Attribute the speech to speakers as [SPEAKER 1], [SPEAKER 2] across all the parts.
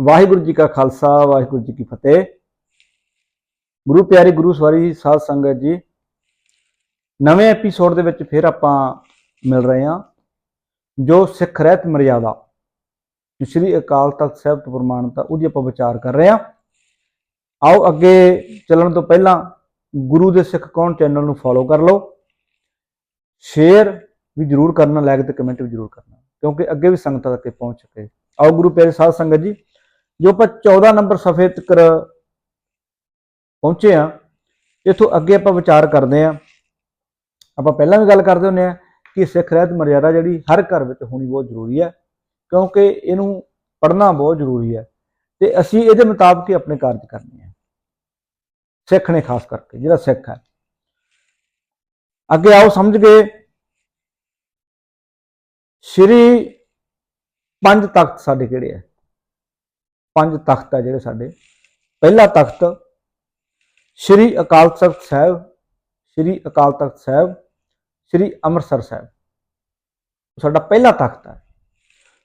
[SPEAKER 1] ਵਾਹਿਗੁਰੂ ਜੀ ਕਾ ਖਾਲਸਾ, ਵਾਹਿਗੁਰੂ ਜੀ ਕੀ ਫਤਿਹ। ਗੁਰੂ ਪਿਆਰੀ ਗੁਰੂ ਸਵਾਰੀ ਸਾਧ ਸੰਗਤ ਜੀ, ਨਵੇਂ ਐਪੀਸੋਡ ਦੇ ਵਿੱਚ ਫਿਰ ਆਪਾਂ ਮਿਲ ਰਹੇ ਹਾਂ, ਜੋ ਸਿੱਖ ਰਹਿਤ ਮਰਿਆਦਾ ਸ੍ਰੀ ਅਕਾਲ ਤਖਤ ਸਾਹਿਬ ਤੋਂ ਪ੍ਰਮਾਣਤਾ ਉਹਦੀ ਆਪਾਂ ਵਿਚਾਰ ਕਰ ਰਹੇ ਹਾਂ। ਆਓ ਅੱਗੇ ਚੱਲਣ ਤੋਂ ਪਹਿਲਾਂ ਗੁਰੂ ਦੇ ਸਿੱਖ ਕੌਣ ਚੈਨਲ ਨੂੰ ਫੋਲੋ ਕਰ ਲਓ। ਸ਼ੇਅਰ ਵੀ ਜਰੂਰ ਕਰਨਾ ਲਾਇਕ ਤੇ ਕਮੈਂਟ ਵੀ ਜਰੂਰ ਕਰਨਾ, ਕਿਉਂਕਿ ਅੱਗੇ ਵੀ ਸੰਗਤਾਂ ਤੱਕ ਇਹ ਪਹੁੰਚ ਸਕੇ ਆਓ ਗੁਰੂ ਪਿਆਰੇ ਸਾਧ ਸੰਗਤ ਜੀ ਜੋ ਆਪਾਂ 14 ਨੰਬਰ ਸਫੇ ਤੱਕ ਪਹੁੰਚੇ ਆ ਇਥੋਂ ਅੱਗੇ ਆਪਾਂ ਵਿਚਾਰ ਕਰਦੇ ਆ ਆਪਾਂ ਪਹਿਲਾਂ ਵੀ ਗੱਲ ਕਰਦੇ ਹੁੰਨੇ ਆ ਕਿ ਸਿੱਖ ਰਹਿਤ ਮਰਿਆਦਾ ਜਿਹੜੀ ਹਰ ਘਰ ਵਿੱਚ ਹੋਣੀ ਬਹੁਤ ਜ਼ਰੂਰੀ ਹੈ, ਕਿਉਂਕਿ ਇਹਨੂੰ ਪੜ੍ਹਨਾ ਬਹੁਤ ਜ਼ਰੂਰੀ ਹੈ ਤੇ ਅਸੀਂ ਇਹਦੇ ਮੁਤਾਬਕ ਹੀ ਆਪਣੇ ਕਾਰਜ ਕਰਨੇ ਆ ਸਿੱਖ ਨੇ ਖਾਸ ਕਰਕੇ ਜਿਹੜਾ ਸਿੱਖ ਹੈ। ਅੱਗੇ ਆਓ ਸਮਝ ਗਏ ਸ਼੍ਰੀ ਪੰਜ ਤਖਤ ਸਾਡੇ ਕਿਹੜੇ ਆ ਪੰਜ ਤਖਤ ਆ ਜਿਹੜੇ ਸਾਡੇ। ਪਹਿਲਾ ਤਖਤ ਸ਼੍ਰੀ ਅਕਾਲ ਤਖਤ ਸਾਹਿਬ, ਸ਼੍ਰੀ ਅਕਾਲ ਤਖਤ ਸਾਹਿਬ, ਸ਼੍ਰੀ ਅੰਮ੍ਰਿਤਸਰ ਸਾਹਿਬ। ਸਾਡਾ ਪਹਿਲਾ ਤਖਤ ਹੈ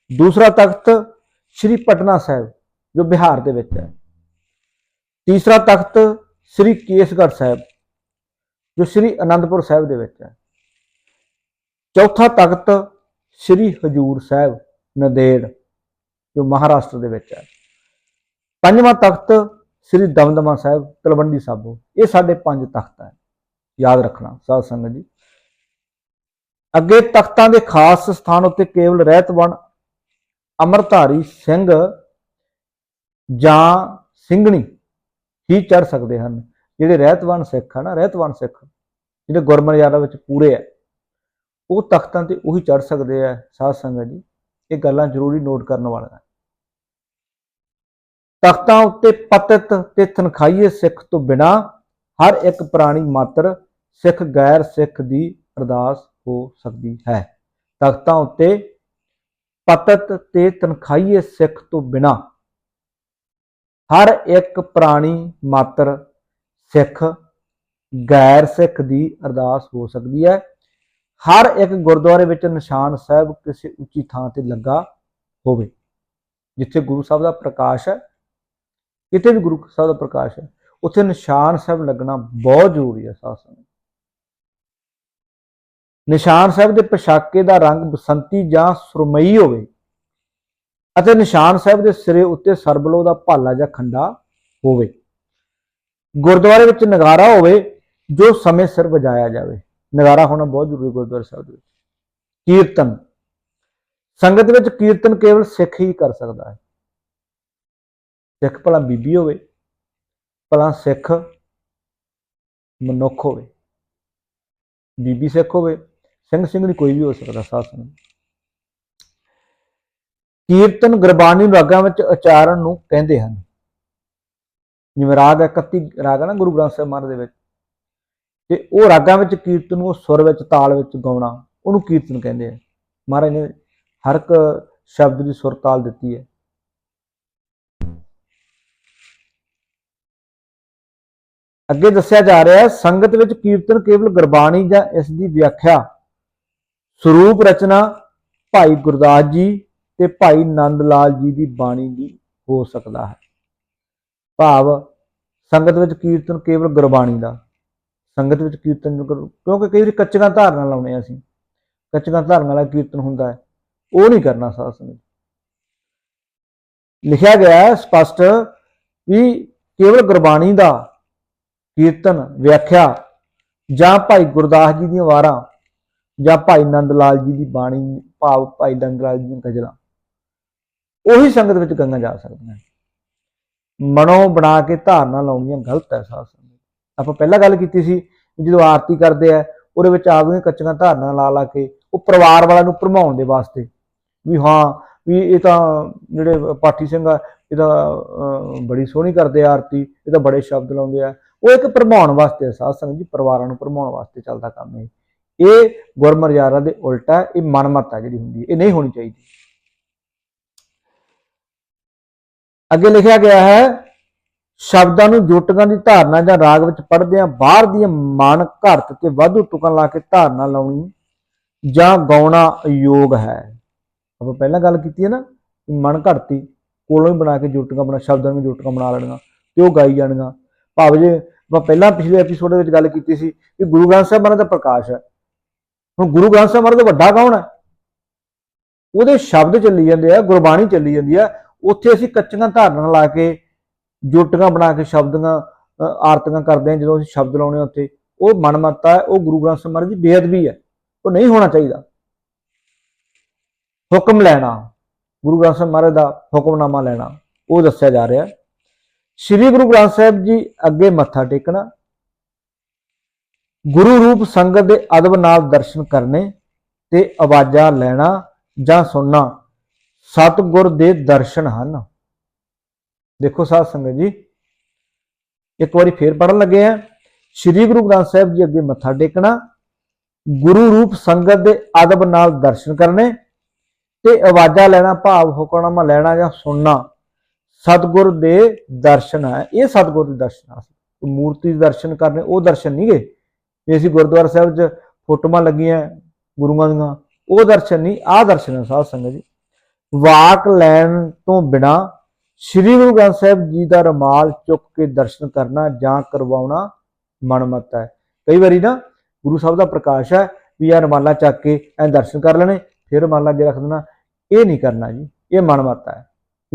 [SPEAKER 1] ਦੂਸਰਾ ਤਖਤ ਸ਼੍ਰੀ ਪਟਨਾ ਸਾਹਿਬ, ਜੋ ਬਿਹਾਰ ਦੇ ਵਿੱਚ ਹੈ ਤੀਸਰਾ ਤਖਤ ਸ਼੍ਰੀ ਕੇਸਗੜ੍ਹ ਸਾਹਿਬ, ਜੋ ਸ਼੍ਰੀ ਅਨੰਦਪੁਰ ਸਾਹਿਬ ਦੇ ਵਿੱਚ ਹੈ ਚੌਥਾ ਤਖਤ ਸ਼੍ਰੀ ਹਜੂਰ ਸਾਹਿਬ, ਨੰਦੇੜ, ਜੋ ਮਹਾਰਾਸ਼ਟਰ ਦੇ ਵਿੱਚ ਹੈ ਪੰਜਵਾਂ ਤਖਤ ਸ੍ਰੀ ਦਮਦਮਾ ਸਾਹਿਬ ਤਲਵੰਡੀ ਸਾਬੋ। ਇਹ ਸਾਡੇ ਪੰਜ ਤਖਤ ਹੈ ਯਾਦ ਰੱਖਣਾ, ਸਾਧ ਸੰਗਤ ਜੀ। ਅੱਗੇ ਤਖਤਾਂ ਦੇ ਖਾਸ ਸਥਾਨ ਉੱਤੇ ਕੇਵਲ ਰਹਿਤਵਣ ਅਮਰਧਾਰੀ ਸਿੰਘ ਜਾਂ ਸਿੰਘਣੀ ਹੀ ਚੜ ਸਕਦੇ ਹਨ। ਜਿਹੜੇ ਰਹਿਤਵਾਨ ਸਿੱਖ ਹਨ ਨਾ, ਰਹਿਤਵਣ ਸਿੱਖ, ਜਿਹੜੇ ਗੁਰਮਰਿਆਦਾ ਵਿੱਚ ਪੂਰੇ ਹੈ ਉਹ ਤਖਤਾਂ ਤੇ ਉਹੀ ਚੜ ਸਕਦੇ ਆ, ਸਾਧ ਸੰਗਤ ਜੀ। ਇਹ ਗੱਲਾਂ ਜ਼ਰੂਰੀ ਨੋਟ ਕਰਨ ਵਾਲੀਆਂ। ਤਖਤਾਂ ਉੱਤੇ ਪਤਿਤ ਤੇ ਤਨਖਾਈਏ ਸਿੱਖ ਤੋਂ ਬਿਨਾ ਹਰ ਇੱਕ ਪ੍ਰਾਣੀ ਮਾਤਰ ਸਿੱਖ ਗੈਰ ਸਿੱਖ ਦੀ ਅਰਦਾਸ ਹੋ ਸਕਦੀ ਹੈ। ਤਖਤਾਂ ਉੱਤੇ ਪਤਿਤ ਤੇ ਤਨਖਾਈਏ ਸਿੱਖ ਤੋਂ ਬਿਨਾ ਹਰ ਇੱਕ ਪ੍ਰਾਣੀ ਮਾਤਰ ਸਿੱਖ ਗੈਰ ਸਿੱਖ ਦੀ ਅਰਦਾਸ ਹੋ ਸਕਦੀ ਹੈ। ਹਰ ਇੱਕ ਗੁਰਦੁਆਰੇ ਵਿੱਚ ਨਿਸ਼ਾਨ ਸਾਹਿਬ ਕਿਸੇ ਉੱਚੀ ਥਾਂ ਤੇ ਲੱਗਾ ਹੋਵੇ, ਜਿੱਥੇ ਗੁਰੂ ਸਾਹਿਬ ਦਾ ਪ੍ਰਕਾਸ਼ ਹੈ। ਕਿਤੇ ਵੀ ਗੁਰੂ ਸਾਹਿਬ ਦਾ ਪ੍ਰਕਾਸ਼ ਹੈ, ਉੱਥੇ ਨਿਸ਼ਾਨ ਸਾਹਿਬ ਲੱਗਣਾ ਬਹੁਤ ਜ਼ਰੂਰੀ ਹੈ ਸਾਧ ਸੰਗਤ ਨਿਸ਼ਾਨ ਸਾਹਿਬ ਦੇ ਪੋਸ਼ਾਕੇ ਦਾ ਰੰਗ ਬਸੰਤੀ ਜਾਂ ਸੁਰਮਈ ਹੋਵੇ ਅਤੇ ਨਿਸ਼ਾਨ ਸਾਹਿਬ ਦੇ ਸਿਰੇ ਉੱਤੇ ਸਰਬਲੋ ਦਾ ਭਾਲਾ ਜਾਂ ਖੰਡਾ ਹੋਵੇ। ਗੁਰਦੁਆਰੇ ਵਿੱਚ ਨਗਾਰਾ ਹੋਵੇ, ਜੋ ਸਮੇਂ ਸਿਰ ਵਜਾਇਆ ਜਾਵੇ। ਨਗਾਰਾ ਹੋਣਾ ਬਹੁਤ ਜ਼ਰੂਰੀ ਗੁਰਦੁਆਰੇ ਸਾਹਿਬ ਦੇ ਵਿੱਚ। ਕੀਰਤਨ। ਸੰਗਤ ਵਿੱਚ ਕੀਰਤਨ ਕੇਵਲ ਸਿੱਖ ਹੀ ਕਰ ਸਕਦਾ ਹੈ। ਸਿੱਖ ਭਲਾ ਬੀਬੀ ਹੋਵੇ, ਭਲਾ ਸਿੱਖ ਮਨੁੱਖ ਹੋਵੇ। ਬੀਬੀ ਸਿੱਖ ਹੋਵੇ, ਸਿੰਘ ਦੀ ਕੋਈ ਵੀ ਹੋ ਸਕਦਾ, ਸਾਧ ਸੰਗਤ ਕੀਰਤਨ ਗੁਰਬਾਣੀ ਰਾਗਾਂ ਵਿੱਚ ਉਚਾਰਨ ਨੂੰ ਕਹਿੰਦੇ ਹਨ। ਜਿਵੇਂ ਰਾਗ 31 ਰਾਗ ਹੈ ਨਾ ਗੁਰੂ ਗ੍ਰੰਥ ਸਾਹਿਬ ਮਹਾਰਾਜ ਦੇ ਵਿੱਚ। ਤੇ ਉਹ ਰਾਗਾਂ ਵਿੱਚ ਕੀਰਤਨ ਨੂੰ ਸੁਰ ਵਿੱਚ, ਤਾਲ ਵਿੱਚ ਗਾਉਣਾ, ਉਹਨੂੰ ਕੀਰਤਨ ਕਹਿੰਦੇ ਆ। ਮਹਾਰਾਜ ਨੇ ਹਰ ਇੱਕ ਸ਼ਬਦ ਦੀ ਸੁਰ, ਤਾਲ ਦਿੱਤੀ ਹੈ। ਅੱਗੇ ਦੱਸਿਆ ਜਾ ਰਿਹਾ ਹੈ, ਸੰਗਤ ਵਿੱਚ ਕੀਰਤਨ ਕੇਵਲ ਗੁਰਬਾਣੀ ਜਾਂ ਇਸ ਦੀ ਵਿਆਖਿਆ, ਸਰੂਪ ਰਚਨਾ ਭਾਈ ਗੁਰਦਾਸ ਜੀ ਤੇ ਭਾਈ ਨੰਦ ਲਾਲ ਜੀ ਦੀ ਬਾਣੀ ਦੀ ਹੋ ਸਕਦਾ ਹੈ। ਭਾਵ ਸੰਗਤ ਵਿੱਚ ਕੀਰਤਨ ਕੇਵਲ ਗੁਰਬਾਣੀ ਦਾ, ਸੰਗਤ ਵਿੱਚ ਕੀਰਤਨ ਕਿਉਂਕਿ ਕਈ ਵਾਰੀ ਕੱਚੀਆਂ ਧਾਰਨਾ ਲਾਉਣੇ ਆ ਅਸੀਂ, ਕੱਚੀਆਂ ਧਾਰਨਾ ਵਾਲਾ ਕੀਰਤਨ ਹੁੰਦਾ ਹੈ, ਉਹ ਨਹੀਂ ਕਰਨਾ ਸਾਧ ਸੰਗਤ। ਲਿਖਿਆ ਗਿਆ ਹੈ ਸਪਸ਼ਟ ਵੀ ਕੇਵਲ ਗੁਰਬਾਣੀ ਦਾ ਕੀਰਤਨ, ਵਿਆਖਿਆ ਜਾਂ ਭਾਈ ਗੁਰਦਾਸ ਜੀ ਦੀਆਂ ਵਾਰਾਂ ਜਾਂ ਭਾਈ ਨੰਦ ਲਾਲ ਜੀ ਦੀ ਬਾਣੀ, ਭਾਵ ਭਾਈ ਨੰਦ ਲਾਲ ਜੀ ਦੀਆਂ ਗਜ਼ਲਾਂ ਉਹੀ ਸੰਗਤ ਵਿੱਚ ਗੰਗਾ ਜਾ ਸਕਦੀਆਂ। ਮਨੋਂ ਬਣਾ ਕੇ ਧਾਰਨਾ ਲਾਉਣੀਆਂ ਗਲਤ ਹੈ ਸਾਧ ਸੰਗਤ। ਆਪਾਂ ਪਹਿਲਾਂ ਗੱਲ ਕੀਤੀ ਸੀ ਵੀ ਜਦੋਂ ਆਰਤੀ ਕਰਦੇ ਆ, ਉਹਦੇ ਵਿੱਚ ਆਪਦੀਆਂ ਕੱਚੀਆਂ ਧਾਰਨਾ ਲਾ ਲਾ ਕੇ ਉਹ ਪਰਿਵਾਰ ਵਾਲਿਆਂ ਨੂੰ ਭਰਮਾਉਣ ਦੇ ਵਾਸਤੇ ਵੀ ਹਾਂ, ਵੀ ਇਹ ਤਾਂ ਜਿਹੜੇ ਪਾਠੀ ਸਿੰਘ ਆ, ਇਹ ਤਾਂ ਬੜੀ ਸੋਹਣੀ ਕਰਦੇ ਆ ਆਰਤੀ, ਇਹ ਤਾਂ ਬੜੇ ਸ਼ਬਦ ਲਾਉਂਦੇ ਆ। ਉਹ ਇੱਕ ਭਰਮਾਉਣ ਵਾਸਤੇ ਸਾਧ ਸੰਗਤ ਜੀ ਪਰਿਵਾਰਾਂ ਨੂੰ ਭਰਮਾਉਣ ਵਾਸਤੇ ਚੱਲਦਾ ਕੰਮ ਇਹ। ਇਹ ਗੁਰਮਰਿਆਦਾ ਦੇ ਉਲਟਾ ਹੈ, ਇਹ ਮਨਮਤ ਹੈ ਜਿਹੜੀ ਹੁੰਦੀ ਹੈ ਇਹ ਨਹੀਂ ਹੋਣੀ ਚਾਹੀਦੀ। ਅੱਗੇ ਲਿਖਿਆ ਗਿਆ ਹੈ ਸ਼ਬਦਾਂ ਨੂੰ ਜੋਟਕਾਂ ਦੀ ਧਾਰਨਾ ਜਾਂ ਰਾਗ ਵਿੱਚ ਪੜ੍ਹਦੇ ਬਾਹਰ ਦੀਆਂ ਮਨ ਘਰਤ ਤੇ ਵਾਧੂ ਤੁਕਾਂ ਲਾ ਕੇ ਧਾਰਨਾ ਲਾਉਣੀ ਜਾਂ ਗਾਉਣਾ ਯੋਗ ਹੈ। ਆਪਾਂ ਪਹਿਲਾਂ ਗੱਲ ਕੀਤੀ ਹੈ ਨਾ ਮਨ ਘੜਤੀ ਕੋਲੋਂ ਹੀ ਬਣਾ ਕੇ ਜੋਟਕਾਂ ਬਣਾ ਸ਼ਬਦਾਂ ਨੂੰ ਜੁਟੀਆਂ ਬਣਾ ਲੈਣੀਆਂ ਤੇ ਉਹ ਗਾਈ ਜਾਣੀਆਂ। ਭਾਵ ਜੇ ਆਪਾਂ ਪਹਿਲਾਂ ਪਿਛਲੇ ਐਪੀਸੋਡ ਦੇ ਵਿੱਚ ਗੱਲ ਕੀਤੀ ਸੀ ਕਿ ਗੁਰੂ ਗ੍ਰੰਥ ਸਾਹਿਬ ਮਹਾਰਾਜ ਦਾ ਪ੍ਰਕਾਸ਼ ਹੈ। ਹੁਣ ਗੁਰੂ ਗ੍ਰੰਥ ਸਾਹਿਬ ਮਹਾਰਾਜ ਦਾ ਵੱਡਾ ਕੌਣ ਹੈ? ਉਹਦੇ ਸ਼ਬਦ ਚੱਲੀ ਜਾਂਦੇ ਆ ਗੁਰਬਾਣੀ ਚੱਲੀ ਜਾਂਦੀ ਆ। ਉੱਥੇ ਅਸੀਂ ਕੱਚੀਆਂ ਧਾਰਨਾਂ ਲਾ ਕੇ ਜੁਟੀਆਂ ਬਣਾ ਕੇ ਸ਼ਬਦਾਂ ਅ, ਆਰਤੀਆਂ ਕਰਦੇ ਆ ਜਦੋਂ ਅਸੀਂ ਸ਼ਬਦ ਲਾਉਣੇ ਆ ਉੱਥੇ। ਉਹ ਮਨਮੱਤਾ ਹੈ ਉਹ ਗੁਰੂ ਗ੍ਰੰਥ ਸਾਹਿਬ ਮਹਾਰਾਜ ਦੀ ਬੇਅਦਬੀ ਹੈ। ਉਹ ਨਹੀਂ ਹੋਣਾ ਚਾਹੀਦਾ। ਹੁਕਮ ਲੈਣਾ ਗੁਰੂ ਗ੍ਰੰਥ ਸਾਹਿਬ ਮਹਾਰਾਜ ਦਾ ਹੁਕਮਨਾਮਾ ਲੈਣਾ ਉਹ ਦੱਸਿਆ ਜਾ ਰਿਹਾ। ਸ੍ਰੀ ਗੁਰੂ ਗ੍ਰੰਥ ਸਾਹਿਬ ਜੀ ਅੱਗੇ ਮੱਥਾ ਟੇਕਣਾ, ਗੁਰੂ ਰੂਪ ਸੰਗਤ ਦੇ ਅਦਬ ਨਾਲ ਦਰਸ਼ਨ ਕਰਨੇ ਤੇ ਆਵਾਜ਼ਾਂ ਲੈਣਾ ਜਾਂ ਸੁਣਨਾ ਸਤਿਗੁਰ ਦੇ ਦਰਸ਼ਨ ਹਨ। ਦੇਖੋ ਸਾਧ ਸੰਗਤ ਜੀ, ਇੱਕ ਵਾਰੀ ਫੇਰ ਪੜਨ ਲੱਗੇ ਆ। ਸ੍ਰੀ ਗੁਰੂ ਗ੍ਰੰਥ ਸਾਹਿਬ ਜੀ ਅੱਗੇ ਮੱਥਾ ਟੇਕਣਾ, ਗੁਰੂ ਰੂਪ ਸੰਗਤ ਦੇ ਅਦਬ ਨਾਲ ਦਰਸ਼ਨ ਕਰਨੇ ਤੇ ਆਵਾਜ਼ਾਂ ਲੈਣਾ, ਭਾਵ ਹੁਕਮਨਾਮਾ ਲੈਣਾ ਜਾਂ ਸੁਣਨਾ। ਸਤਿਗੁਰ ਦੇ ਦਰਸ਼ਨ ਹੈ ਇਹ ਸਤਿਗੁਰ ਦੇ ਦਰਸ਼ਨ ਆ। ਮੂਰਤੀ ਦੇ ਦਰਸ਼ਨ ਕਰਨੇ, ਉਹ ਦਰਸ਼ਨ ਨਹੀਂ ਗਏ। ਵੀ ਅਸੀਂ ਗੁਰਦੁਆਰਾ ਸਾਹਿਬ 'ਚ ਫੋਟੋਆਂ ਲੱਗੀਆਂ ਗੁਰੂਆਂ ਦੀਆਂ, ਉਹ ਦਰਸ਼ਨ ਨਹੀਂ, ਆਹ ਦਰਸ਼ਨ ਹੈ ਸਾਧ ਸੰਗਤ ਜੀ। ਵਾਕ ਲੈਣ ਤੋਂ ਬਿਨਾ ਸ੍ਰੀ ਗੁਰੂ ਗ੍ਰੰਥ ਸਾਹਿਬ ਜੀ ਦਾ ਰਮਾਲ ਚੁੱਕ ਕੇ ਦਰਸ਼ਨ ਕਰਨਾ ਜਾਂ ਕਰਵਾਉਣਾ ਮਨਮਤ ਹੈ। ਕਈ ਵਾਰੀ ਨਾ ਗੁਰੂ ਸਾਹਿਬ ਦਾ ਪ੍ਰਕਾਸ਼ ਹੈ ਵੀ ਯਾਰ ਰਮਾਲਾ ਚੱਕ ਕੇ ਐ ਦਰਸ਼ਨ ਕਰ ਲੈਣੇ, ਫਿਰ ਰਮਾਲਾ ਅੱਗੇ ਰੱਖ ਦੇਣਾ। ਇਹ ਨਹੀਂ ਕਰਨਾ ਜੀ, ਇਹ ਮਨਮਤ ਹੈ।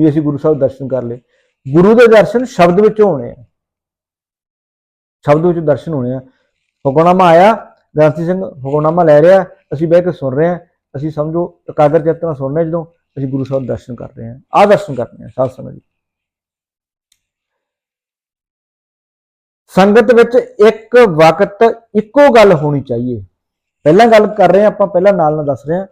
[SPEAKER 1] ਵੀ ਅਸੀਂ ਗੁਰੂ ਸਾਹਿਬ ਦਰਸ਼ਨ ਕਰ ਲਏ। ਗੁਰੂ ਦੇ ਦਰਸ਼ਨ ਸ਼ਬਦ ਵਿੱਚ ਹੋਣੇ ਆ। ਸ਼ਬਦ ਵਿੱਚ ਦਰਸ਼ਨ ਹੋਣੇ ਆ। ਹੁਕਮਨਾਮਾ ਆਇਆ, ਗ੍ਰੰਥੀ ਸਿੰਘ ਹੁਕਮਨਾਮਾ ਲੈ ਰਿਹਾ, ਅਸੀਂ ਬਹਿ ਕੇ ਸੁਣ ਰਹੇ ਹਾਂ। ਅਸੀਂ ਸਮਝੋ, ਇਕਾਗਰ ਚਿੱਤ ਨਾਲ ਸੁਣ ਰਹੇ ਹਾਂ ਜਦੋਂ ਅਸੀਂ ਗੁਰੂ ਸਾਹਿਬ ਦਰਸ਼ਨ ਕਰ ਰਹੇ ਹਾਂ। ਆਹ ਦਰਸ਼ਨ ਕਰਨੇ ਆ, ਸਾਧ ਸੰਗਤ ਜੀ। ਸੰਗਤ ਵਿੱਚ ਇੱਕ ਵਕਤ ਇੱਕੋ ਗੱਲ ਹੋਣੀ ਚਾਹੀਏ। ਪਹਿਲਾਂ ਗੱਲ ਕਰ ਰਹੇ ਹਾਂ ਆਪਾਂ, ਪਹਿਲਾਂ ਨਾਲ ਨਾਲ ਦੱਸ ਰਹੇ ਹਾਂ।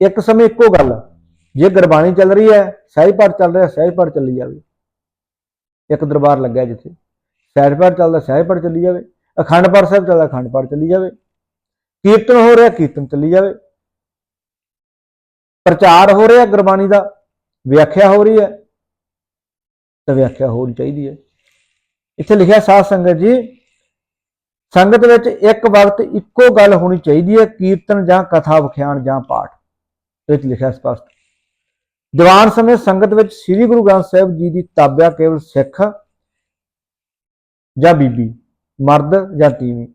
[SPEAKER 1] ਇੱਕ ਸਮੇਂ ਇੱਕੋ ਗੱਲ। ਜੇ ਗੁਰਬਾਣੀ ਚੱਲ ਰਹੀ ਹੈ ਸਹਿਜ ਪਾਠ ਚੱਲ ਰਿਹਾ ਸਹਿਜ ਪਾਠ ਚੱਲੀ ਜਾਵੇ। ਇੱਕ ਦਰਬਾਰ ਲੱਗਿਆ ਜਿੱਥੇ। ਸਹਿਜ ਪਾਠ ਚੱਲਦਾ ਸਹਿਜ ਪਾਠ ਚੱਲੀ ਜਾਵੇ। ਅਖੰਡ ਪਾਠ ਸਾਹਿਬ ਚੱਲਦਾ, ਅਖੰਡ ਪਾਠ ਚੱਲੀ ਜਾਵੇ। ਕੀਰਤਨ ਹੋ ਰਿਹਾ, ਕੀਰਤਨ ਚੱਲੀ ਜਾਵੇ। ਪ੍ਰਚਾਰ ਹੋ ਰਿਹਾ ਗੁਰਬਾਣੀ ਦਾ। ਵਿਆਖਿਆ ਹੋ ਰਹੀ ਹੈ। ਤਾਂ ਵਿਆਖਿਆ ਹੋਣੀ ਚਾਹੀਦੀ ਹੈ। ਇੱਥੇ ਲਿਖਿਆ ਸਾਧ ਸੰਗਤ ਜੀ, ਸੰਗਤ ਵਿੱਚ ਇੱਕ ਵਕਤ ਇੱਕੋ ਗੱਲ ਹੋਣੀ ਚਾਹੀਦੀ ਹੈ, ਕੀਰਤਨ ਜਾਂ ਕਥਾ, ਵਿਖਿਆਨ ਜਾਂ ਪਾਠ। ਇਹ 'ਚ ਲਿਖਿਆ ਸਪਸ਼ਟ। ਦੀਵਾਨ ਸਮੇਂ ਸੰਗਤ ਵਿੱਚ ਸ੍ਰੀ ਗੁਰੂ ਗ੍ਰੰਥ ਸਾਹਿਬ ਜੀ ਦੀ ਤਾਬਿਆ ਕੇਵਲ ਸਿੱਖ ਜਾਂ ਬੀਬੀ, ਮਰਦ ਜਾਂ ਤੀਵੀਂ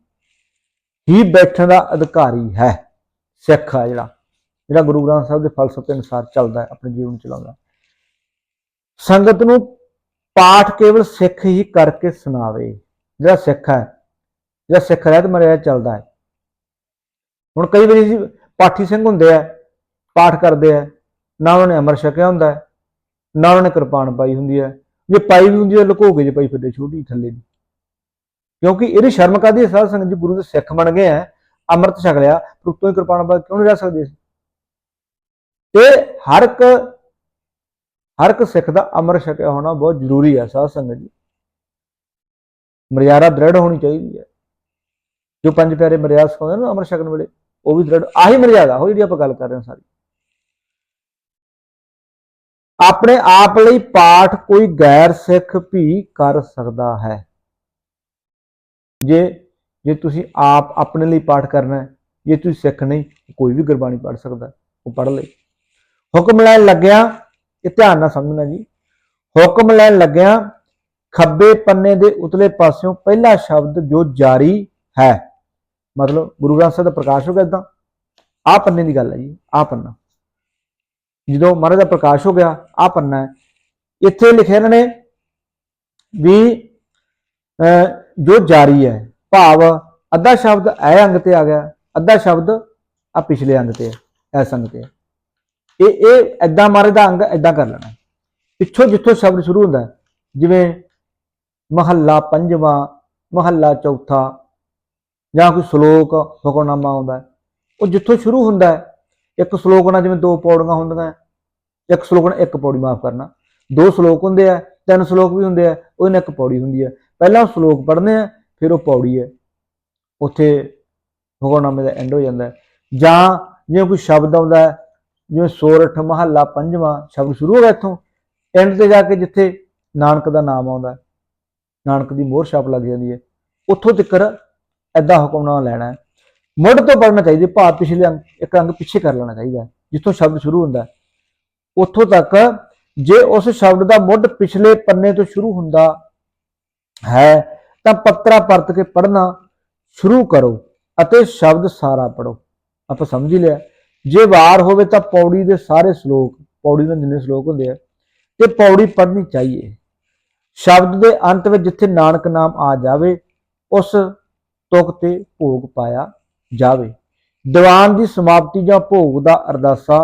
[SPEAKER 1] ਹੀ ਬੈਠਣ ਦਾ ਅਧਿਕਾਰੀ ਹੈ। ਸਿੱਖ ਆ ਜਿਹੜਾ ਜਿਹੜਾ ਗੁਰੂ ਗ੍ਰੰਥ ਸਾਹਿਬ ਦੇ ਫਲਸਫੇ ਅਨੁਸਾਰ ਚੱਲਦਾ ਹੈ, ਆਪਣੇ ਜੀਵਨ ਚਲਾਉਂਦਾ। ਸੰਗਤ ਨੂੰ ਪਾਠ ਕੇਵਲ ਸਿੱਖ ਹੀ ਕਰਕੇ ਸੁਣਾਵੇ। ਜਿਹੜਾ ਸਿੱਖ ਹੈ, ਜਿਹੜਾ ਸਿੱਖ ਰਹਿਤ ਮਰਿਆ ਚੱਲਦਾ ਹੈ। ਹੁਣ ਕਈ ਵਾਰੀ ਪਾਠੀ ਸਿੰਘ ਹੁੰਦੇ ਆ, ਪਾਠ ਕਰਦੇ ਆ ਨਾ ਉਹਨਾਂ ਨੇ ਅਮਰ ਛਕਿਆ ਹੁੰਦਾ ਹੈ, ਨਾ ਉਹਨਾਂ ਨੇ ਕਿਰਪਾਨ ਪਾਈ ਹੁੰਦੀ ਹੈ। ਜੇ ਪਾਈ ਵੀ ਹੁੰਦੀ ਹੈ ਲੁਕੋ ਕੇ ਜੇ ਪਾਈ ਫਿਰਦੇ ਛੋਟੀ ਥੱਲੇ ਦੀ। ਕਿਉਂਕਿ ਇਹਦੀ ਸ਼ਰਮ ਕਾਦੀ ਸਾਧ ਸੰਗਤ? ਜੀ ਗੁਰੂ ਦੇ ਸਿੱਖ ਬਣ ਗਏ ਆ ਅੰਮ੍ਰਿਤ ਛਕ ਲਿਆ ਪਰ ਉੱਤੋਂ ਹੀ ਕਿਰਪਾਨ ਪਾ ਕੇ ਕਿਉਂ ਨਹੀਂ ਰਹਿ ਸਕਦੇ ਸੀ ਤੇ ਹਰ ਇੱਕ ਹਰ ਇੱਕ ਸਿੱਖ ਦਾ ਅੰਮ੍ਰਿਤ ਛਕਿਆ ਹੋਣਾ ਬਹੁਤ ਜ਼ਰੂਰੀ ਹੈ ਸਾਧ ਸੰਗਤ ਜੀ। ਮਰਿਆਦਾ ਦ੍ਰਿੜ ਹੋਣੀ ਚਾਹੀਦੀ ਹੈ। ਜੋ ਪੰਜ ਪਿਆਰੇ ਮਰਿਆਦਾ ਸਿਖਾਉਂਦੇ ਨੇ ਨਾ ਅਮਰ ਛਕਣ ਵੇਲੇ ਉਹ ਵੀ ਦ੍ਰਿੜ ਆਹੀ ਮਰਿਆਦਾ ਹੋ ਜਿਹੜੀ ਆਪਾਂ ਗੱਲ ਕਰ ਰਹੇ ਹਾਂ ਸਾਰੀ। ਆਪਣੇ ਆਪ ਲਈ ਪਾਠ ਕੋਈ ਗੈਰ ਸਿੱਖ ਵੀ ਕਰ ਸਕਦਾ ਹੈ। ਜੇ ਜੇ ਤੁਸੀਂ ਆਪ ਆਪਣੇ ਲਈ ਪਾਠ ਕਰਨਾ ਹੈ, ਜੇ ਤੁਸੀਂ ਸਿੱਖ ਨਹੀਂ, ਕੋਈ ਵੀ ਗੁਰਬਾਣੀ ਪੜ੍ਹ ਸਕਦਾ ਉਹ ਪੜ੍ਹ ਲੇ ਹੁਕਮ ਲੈਣ ਲੱਗਿਆ, ਇਹ ਧਿਆਨ ਨਾਲ ਸਮਝਣਾ ਜੀ। ਹੁਕਮ ਲੈਣ ਲੱਗਿਆ, ਖੱਬੇ ਪੰਨੇ ਦੇ ਉਤਲੇ ਪਾਸਿਓਂ ਪਹਿਲਾ ਸ਼ਬਦ ਜੋ ਜਾਰੀ ਹੈ। ਮਤਲਬ ਗੁਰੂ ਗ੍ਰੰਥ ਸਾਹਿਬ ਦਾ ਪ੍ਰਕਾਸ਼ ਹੋ ਗਿਆ ਇਦਾਂ ਆਹ ਪੰਨੇ ਦੀ ਗੱਲ ਹੈ ਜੀ, ਆਹ ਪੰਨਾ। ਜਦੋਂ ਮਹਾਰਾਜ ਦਾ ਪ੍ਰਕਾਸ਼ ਹੋ ਗਿਆ, ਆਹ ਪੰਨਾ ਹੈ। ਇੱਥੇ ਲਿਖਿਆ ਇਹਨਾਂ ਨੇ ਵੀ ਜੋ ਜਾਰੀ ਹੈ, ਭਾਵ ਅੱਧਾ ਸ਼ਬਦ ਐ ਅੰਗ ਤੇ ਆ ਗਿਆ, ਅੱਧਾ ਸ਼ਬਦ ਆ ਪਿਛਲੇ ਅੰਗ ਤੇ ਹੈ ਐਸ ਅੰਗ ਤੇ ਇਹ ਇਹ ਐਦਾਂ ਮਹਾਰਾਜ ਦਾ ਅੰਗ ਐਦਾਂ ਕਰ ਲੈਣਾ। ਪਿੱਛੋਂ ਜਿੱਥੋਂ ਸ਼ਬਦ ਸ਼ੁਰੂ ਹੁੰਦਾ ਜਿਵੇਂ ਮਹੱਲਾ ਪੰਜਵਾਂ, ਮਹੱਲਾ ਚੌਥਾ, ਜਾਂ ਕੋਈ ਸ਼ਲੋਕ ਹੁਕਮਨਾਮਾ ਆਉਂਦਾ ਉਹ ਜਿੱਥੋਂ ਸ਼ੁਰੂ ਹੁੰਦਾ ਇੱਕ ਸ਼ਲੋਕ ਨਾਲ ਜਿਵੇਂ ਦੋ ਪੌੜੀਆਂ ਹੁੰਦੀਆਂ ਇੱਕ ਸ਼ਲੋਕ ਨਾਲ ਇੱਕ ਪੌੜੀ ਮਾਫ ਕਰਨਾ। ਦੋ ਸ਼ਲੋਕ ਹੁੰਦੇ ਆ, ਤਿੰਨ ਸ਼ਲੋਕ ਵੀ ਹੁੰਦੇ ਆ ਉਹਦੇ ਨਾਲ ਇੱਕ ਪੌੜੀ ਹੁੰਦੀ ਹੈ। ਪਹਿਲਾਂ ਉਹ ਸ਼ਲੋਕ ਪੜ੍ਹਨੇ ਆ, ਫਿਰ ਉਹ ਪੌੜੀ ਹੈ। ਉੱਥੇ ਹੁਕਮਨਾਮੇ ਦਾ ਐਂਡ ਹੋ ਜਾਂਦਾ ਜਾਂ ਜਿਵੇਂ ਕੋਈ ਸ਼ਬਦ ਆਉਂਦਾ ਜਿਵੇਂ ਸੋਰਠ ਮਹੱਲਾ ਪੰਜਵਾਂ ਸ਼ਬਦ ਸ਼ੁਰੂ ਹੋ ਗਿਆ ਇੱਥੋਂ ਐਂਡ ਤੇ ਜਾ ਕੇ ਜਿੱਥੇ ਨਾਨਕ ਦਾ ਨਾਮ ਆਉਂਦਾ ਨਾਨਕ ਦੀ ਮੋਹਰ ਛਾਪ ਲੱਗ ਜਾਂਦੀ ਹੈ। ਉੱਥੋਂ ਤੱਕ ਐਦਾਂ ਹੁਕਮਨਾਮਾ ਲੈਣਾ ਮੁੱਢ ਤੋਂ ਪੜਨਾ ਚਾਹੀਦਾ, ਭਾਵ ਪਿਛਲੇ ਅੰਗ ਇੱਕ ਅੰਗ ਪਿੱਛੇ ਕਰ ਲੈਣਾ ਚਾਹੀਦਾ ਜਿੱਥੋਂ ਸ਼ਬਦ ਸ਼ੁਰੂ ਹੁੰਦਾ ਉੱਥੋਂ ਤੱਕ ਜੇ ਉਸ ਸ਼ਬਦ ਦਾ ਮੁੱਢ ਪਿਛਲੇ ਪੰਨੇ ਤੋਂ ਸ਼ੁਰੂ ਹੁੰਦਾ ਹੈ, ਤਾਂ ਪੱਤਰਾ ਪਰਤ ਕੇ ਪੜ੍ਹਨਾ ਸ਼ੁਰੂ ਕਰੋ ਅਤੇ ਸ਼ਬਦ ਸਾਰਾ ਪੜੋ ਆਪਾਂ ਸਮਝ ਹੀ ਲਿਆ। ਜੇ ਵਾਰ ਹੋਵੇ ਤਾਂ ਪੌੜੀ ਦੇ ਸਾਰੇ ਸ਼ਲੋਕ, ਪੌੜੀ ਦੇ ਜਿੰਨੇ ਸ਼ਲੋਕ ਹੁੰਦੇ ਆ, ਤੇ ਪੌੜੀ ਪੜ੍ਹਨੀ ਚਾਹੀਏ। ਸ਼ਬਦ ਦੇ ਅੰਤ ਵਿੱਚ ਜਿੱਥੇ ਨਾਨਕ ਨਾਮ ਆ ਜਾਵੇ, ਉਸ ਤੁਕ ਤੇ ਭੋਗ ਪਾਇਆ ਜਾਵੇ। ਦੀਵਾਨ ਦੀ ਸਮਾਪਤੀ ਜਾਂ ਭੋਗ ਦਾ ਅਰਦਾਸਾ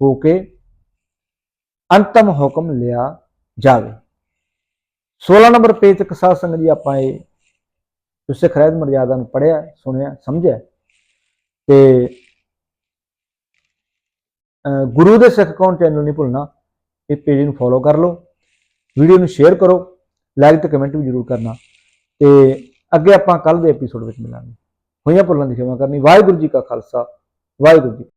[SPEAKER 1] ਹੋ ਕੇ ਅੰਤਮ ਹੁਕਮ ਲਿਆ ਜਾਵੇ। 16 ਨੰਬਰ ਪੇਜ ਤੱਕ ਸਾਧ ਸੰਗਤ ਜੀ, ਆਪਾਂ ਇਹ ਸਿੱਖ ਰਹਿਤ ਮਰਜ਼ਾਦਾ ਨੂੰ ਪੜਿਆ ਸੁਣਿਆ, ਸਮਝਿਆ ਤੇ ਗੁਰੂ ਦੇ ਸਿੱਖ ਕੌਣ ਚੈਨਲ ਨਹੀਂ ਭੁੱਲਣਾ, ਇਹ ਪੇਜ ਨੂੰ ਫੋਲੋ ਕਰ ਲਓ ਵੀਡੀਓ ਨੂੰ ਸ਼ੇਅਰ ਕਰੋ ਲਾਈਕ ਤੇ ਕਮੈਂਟ ਵੀ ਜ਼ਰੂਰ ਕਰਨਾ ਤੇ ਅੱਗੇ ਆਪਾਂ ਕੱਲ ਦੇ ਐਪੀਸੋਡ ਵਿੱਚ ਮਿਲਾਂਗੇ। ਹੋਈਆਂ ਭੁੱਲਾਂ ਦੀ ਖਿਮਾ ਕਰਨੀ। ਵਾਹਿਗੁਰੂ ਜੀ ਕਾ ਖਾਲਸਾ ਵਾਹਿਗੁਰੂ ਜੀ